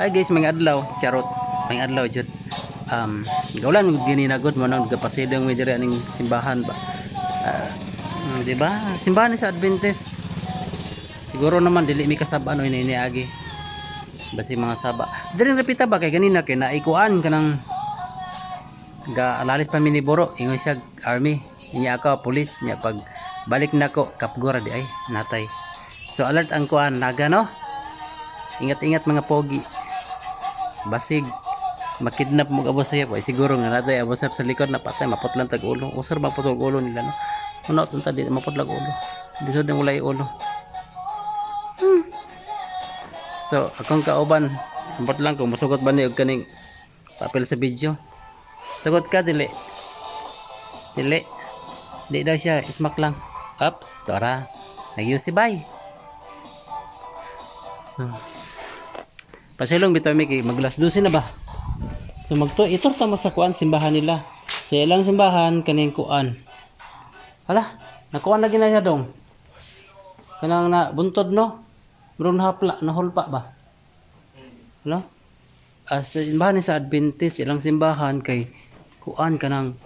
Hi guys, mga adlaw, charot. Mga adlaw jud. Um, gaulan gini na good mo nang gapasidong mi diri aning simbahan ba. Mm, di ba? Simbahan sa Adventist. Siguro naman dili mi kasab ano ini agi. Basi mga saba. Diri napita ba kay ganina kay naikuan kanang ga alalit pa mi ni Boro ingon siya army niya ako police niya pag balik na ko kapgora di ay natay so alert ang kuan naga no ingat-ingat mga pogi basig makidnap mo abo saya po siguro nga natay abo sa likod na patay maputlan tag ulo usar ba putol ulo nila no uno tunta di maputlag ulo di sud nang ulay ulo Hmm. so akong kauban ambot lang kung masugot ba ni kaning papel sa video Sagot ka, dili. Dili. Di daw siya, smack lang. Ups, si bye. So, pasilong bitaw mi kay maglas 12 na ba? So magto itor ta mo sa kuan simbahan nila. Sa ilang simbahan kaning kuan. Hala, nakuan na siya dong. Kanang na buntod no. Meron hapla, nahulpa ba? No? As simbahan ni sa Adventist ilang simbahan kay kuan kanang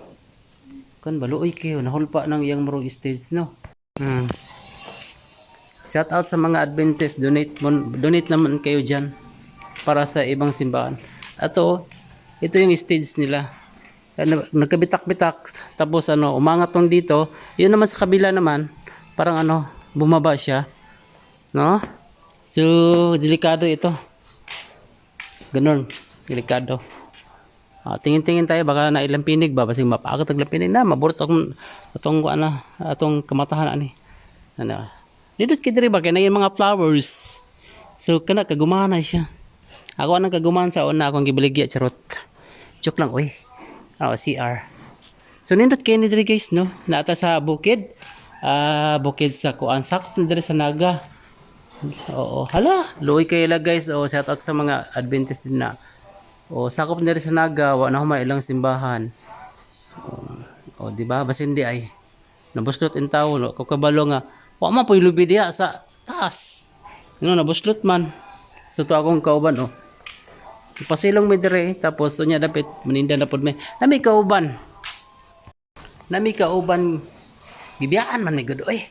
kan baluoy kayo nahulpa ng iyang murong stage no. Hmm. Shout out sa mga Adventist donate mon, donate naman kayo diyan para sa ibang simbahan. Ato ito yung stage nila. Nagkabitak-bitak tapos ano umangat tong dito. Yun naman sa kabila naman parang ano bumaba siya. No? So delikado ito. Ganun, delikado. Ah, tingin-tingin tayo baka na ilang pinig ba basing mapagat ang pinig na maburot akong atong ano atong kamatahan ani. Ano. Dito kidiri ba kay mga flowers. So kana kagumana siya. Ako anang kaguman sa una akong gibaligya charot. Joke lang oy. Oh, CR. So nindot kay ni diri guys no. Naata sa bukid. Ah, bukid sa kuan sakop na diri sa Naga. Oo, hala, luoy kayo lang guys. O, shout out sa mga Adventist din na. O, sakop na rin sa Naga, wa na humay ilang simbahan. O, o di ba? Basta hindi ay. Nabuslot in tao, no? Kukabalo nga, wa man po ilubi diha sa taas. Ano, nabuslot man. So, to akong kauban, o. Pasilong mi dire, tapos to niya dapat maninda na pod may. Nami kauban. Nami kauban. Gibiyaan man may good, oy.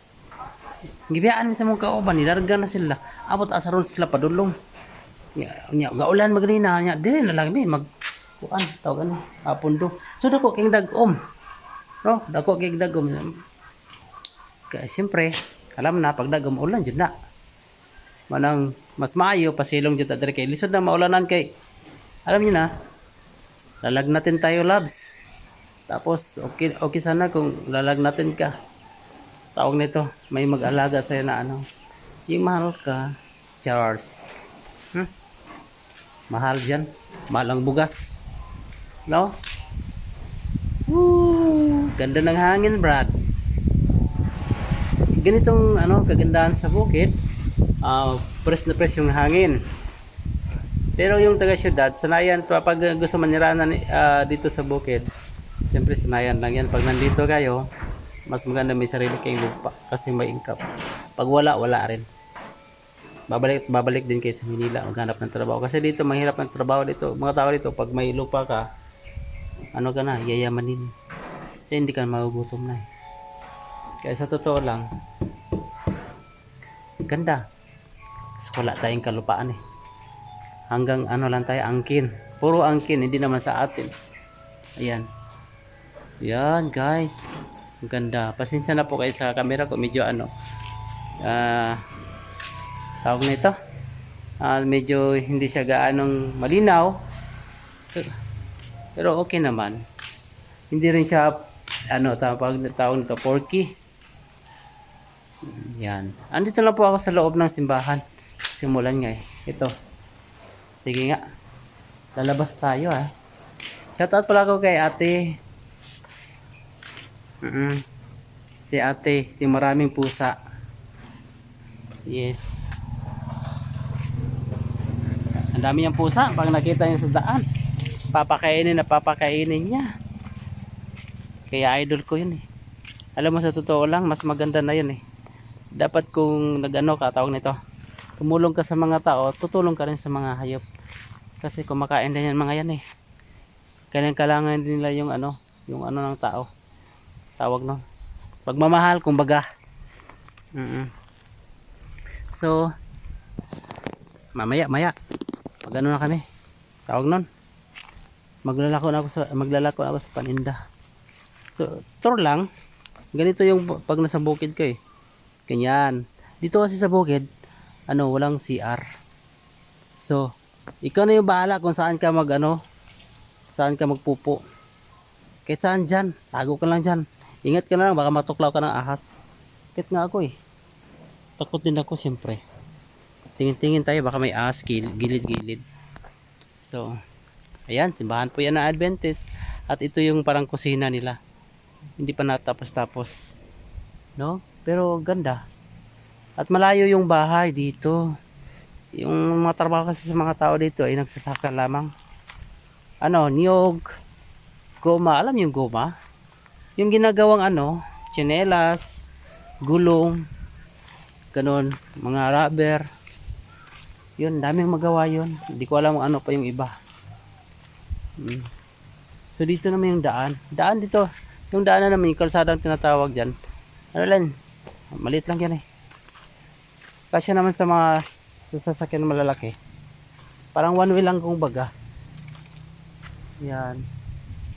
Gibiyaan mi sa mong kauban, nilarga na sila. Abot asaron sila padulong. Nya, nya gaulan magrina nya dire na lang mi mag kuan tawag ano apundo. So dako king dagom. No, dako king dagom. Kaya siyempre, alam na pag dagom ulan jud na. Manang mas maayo pasilong jud ta dire kay lisod na maulanan kay alam niyo na. Lalag natin tayo, labs. Tapos okay okay sana kung lalag natin ka tawag nito, may mag-alaga sa'yo na ano, yung mahal ka, Charles. Hmm? Mahal dyan. Mahal bugas. No? Woo! Ganda ng hangin, Brad. Ganitong ano, kagandahan sa bukid, ah press na press yung hangin. Pero yung taga syudad, sanayan pa pag gusto maniranan ah, dito sa bukid. Siyempre sanayan lang yan. Pag nandito kayo, mas maganda may sarili kayong lupa kasi may income. Pag wala, wala rin. Babalik babalik din kayo sa Manila maghanap ng trabaho kasi dito mahirap ang trabaho dito. Mga tao dito pag may lupa ka, ano ka na, yayamanin. Kasi hindi ka magugutom na. eh. Kaya sa totoo lang, ganda. Kasi wala tayong kalupaan eh. Hanggang ano lang tayo, angkin. Puro angkin, hindi naman sa atin. Ayan. Yan guys. Ang ganda. Pasensya na po kayo sa camera ko. Medyo ano. Ah. tawag na ito. Ah, medyo hindi siya gaanong malinaw. Pero okay naman. Hindi rin siya ano tawag tawag nito porky. Yan. Andito lang po ako sa loob ng simbahan. Simulan nga eh. Ito. Sige nga. Lalabas tayo ah. Shoutout pala ako kay ate Mm Si ate, si maraming pusa. Yes. Ang dami niyang pusa pag nakita niya sa daan. Papakainin na papakainin niya. Kaya idol ko yun eh. Alam mo sa totoo lang, mas maganda na yun eh. Dapat kung nagano ka, tawag nito. Tumulong ka sa mga tao, tutulong ka rin sa mga hayop. Kasi kumakain din yan mga yan eh. Kailangan kailangan din nila yung ano, yung ano ng tao. Tawag no. Pagmamahal, kumbaga. Mm So, mamaya, maya. Mag ano na kami. Tawag nun. Maglalako na ako sa, maglalako na ako sa paninda. So, tour lang. Ganito yung pag nasa bukid ko eh. Ganyan. Dito kasi sa bukid, ano, walang CR. So, ikaw na yung bahala kung saan ka mag ano, saan ka magpupo. Kahit saan dyan, tago ka lang dyan. Ingat ka na lang, baka matuklaw ka ng ahas. Kahit nga ako eh. Takot din ako siyempre. Tingin-tingin tayo, baka may ahas gil- gilid-gilid. So, ayan, simbahan po yan ng Adventist. At ito yung parang kusina nila. Hindi pa natapos-tapos. No? Pero ganda. At malayo yung bahay dito. Yung mga trabaho kasi sa mga tao dito ay nagsasaka lamang. Ano, niyog, goma. Alam yung goma? Yung ginagawang ano, tsinelas, gulong, ganun, mga rubber. Yun, daming magawa yun. Hindi ko alam ano pa yung iba. Mm. So dito naman yung daan. Daan dito. Yung daan na naman, yung kalsadang tinatawag dyan. Ano lang, maliit lang yan eh. Kasi naman sa mga sa sasakyan malalaki. Parang one way lang kung baga. Yan.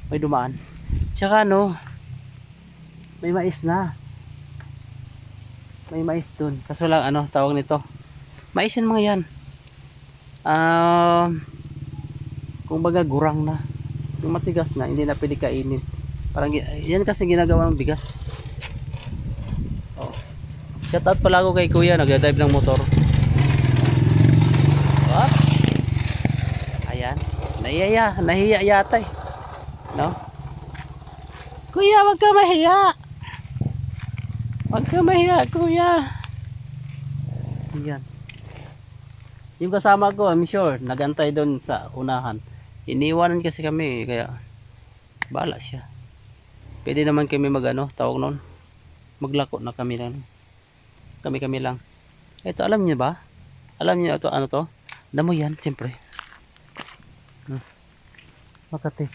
May dumaan. Tsaka no, may mais na. May mais dun. Kaso lang ano, tawag nito. Mais yan mga yan. Um, kung baga gurang na. Yung matigas na, hindi na pwede kainin. Parang yan kasi ginagawa ng bigas. Oh. Shout out pala ako kay kuya, nagdadrive ng motor. What? Ayan. Nahiya, nahiya yata eh. No? Kuya, wag ka mahiya. Wag ka mahiya, kuya. Ayan. Yung kasama ko, I'm sure, nagantay doon sa unahan. Iniwanan kasi kami, kaya bala siya. Pwede naman kami mag ano, tawag noon. Maglako na kami lang. Kami-kami lang. Ito, alam niyo ba? Alam niyo ito, ano to? Damo yan, siyempre. Hmm. Makati.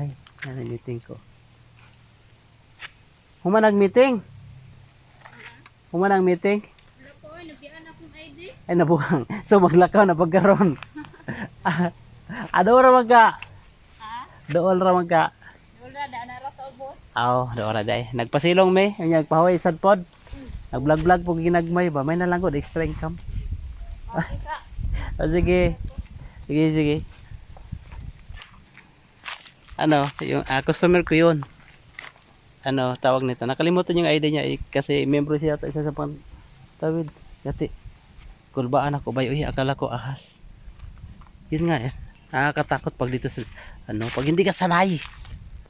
Ay, yan ang meeting ko. Human nag-meeting? Human ang meeting? Wala po, nabiyaan akong ID. Ay, nabuhang. So, maglakaw na pagkaroon. ah, doon ra magka. Ha? Doon ra magka. Wala, daan na sa ubos. Aw, doon ra day. Nagpasilong me. Yung nagpahuay sad pod. Nag-vlog-vlog po ginagmay ba? May nalang ko, extra income. O, sige. Sige, sige. Ano, yung ah, customer ko yun. Ano, tawag nito. Nakalimutan yung ID niya eh, kasi membro siya yata isa sa pang tawid. Dati, kulbaan ako ba? Uy, akala ko ahas. Yun nga eh. Nakakatakot pag dito sa, ano, pag hindi ka sanay.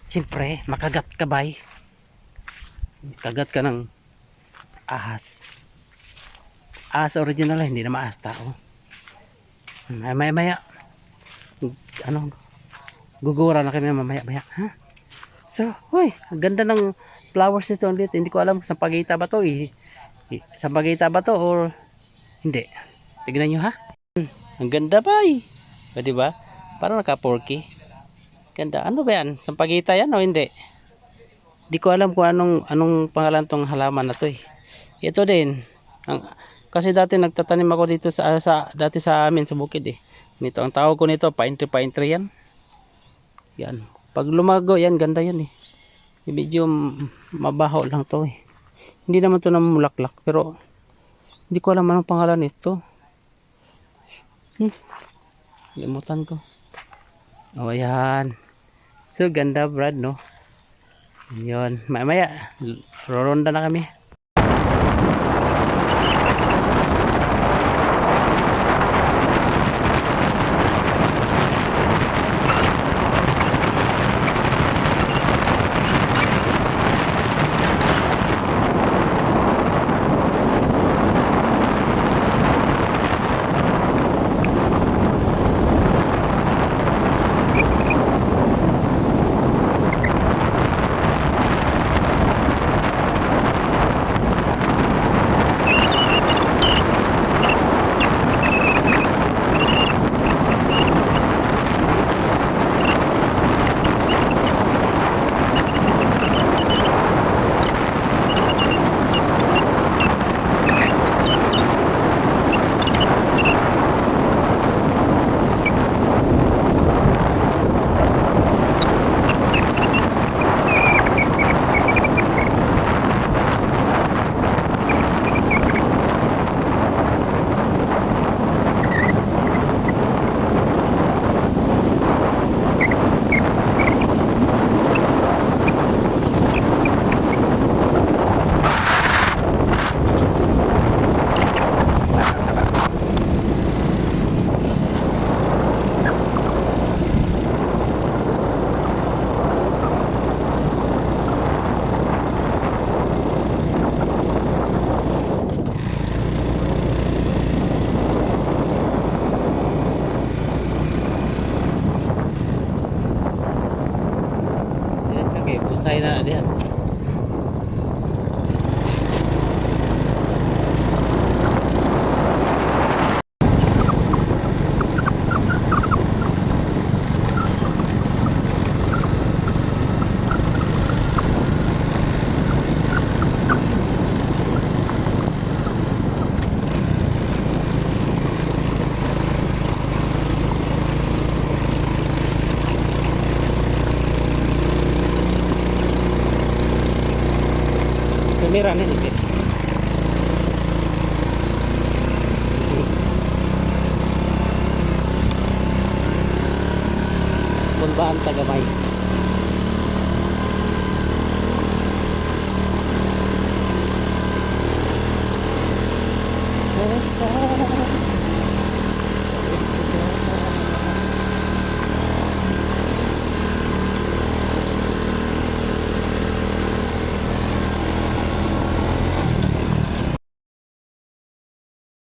Siyempre, makagat ka ba? Kagat ka ng ahas. Ahas original, hindi na maahas tao. Maya, maya, maya. Ano, gugura na kami mamaya, maya. Ha? So, uy, ang ganda ng flowers nito ulit. Hindi ko alam sa pagita ba to eh. Eh, Sa pagita ba to or hindi. Tignan nyo ha. Hmm, Ang ganda ba eh. O, diba? Parang naka-porky. Ganda. Ano ba yan? Sa pagita yan o hindi? Hindi ko alam kung anong anong pangalan tong halaman na to eh. Ito din. Ang, kasi dati nagtatanim ako dito sa, sa dati sa amin sa bukid eh. Nito ang tawag ko nito, pine tree, pine tree yan. Yan. Pag lumago yan, ganda yan eh. Medyo mabaho lang to eh. Hindi naman to namumulaklak pero hindi ko alam anong pangalan nito. Hmm. Limutan ko. Oh, ayan. So, ganda Brad, no? Yun. Maya-maya, roronda na kami. กูใส่นะเด้อ Kamera na